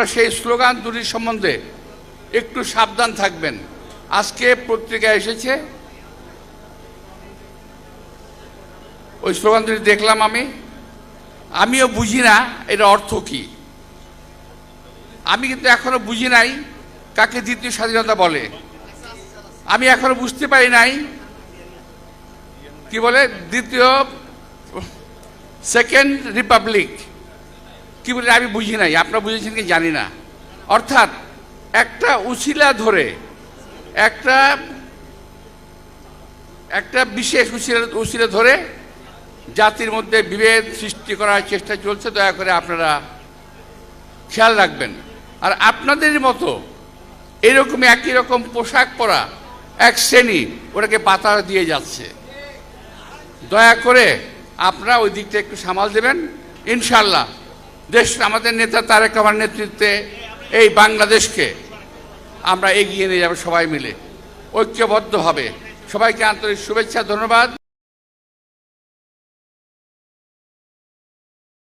আপনার সেই স্লোগান দুটি সম্বন্ধে একটু সাবধান থাকবেন। আজকে পত্রিকায় এসেছে। ওই স্লোগান দুটি দেখলাম আমি। আমিও বুঝি না এটা অর্থ কি। আমি কিন্তু এখনও বুঝি নাই কাকে দ্বিতীয় স্বাধীনতা বলে। আমি এখনও বুঝতে পারি নাই কি বলে? দ্বিতীয় সেকেন্ড রিপাবলিক কি বলে, আমি বুঝি নাই, আপনারা বুঝেছেন কি জানি না। অর্থাৎ একটা উশিলা ধরে একটা একটা বিশেষ উশিলা উশিলা ধরে জাতির মধ্যে বিভেদ সৃষ্টি করার চেষ্টা চলছে, দয়া করে আপনারা খেয়াল রাখবেন। আর আপনাদের মতো এরকম একই রকম পোশাক পরা এক শ্রেণি, ওটাকে পাতা দিয়ে যাচ্ছে। দয়া করে আপনারা ওই দিকটা একটু সামাল দেবেন ইনশাল্লাহ দেশ আমাদের নেতা তারেক আমার নেতৃত্বে এই বাংলাদেশকে আমরা এগিয়ে নিয়ে যাব সবাই মিলে। ঐক্যবদ্ধ হবে। সবাইকে আন্তরিক শুভেচ্ছা, ধন্যবাদ।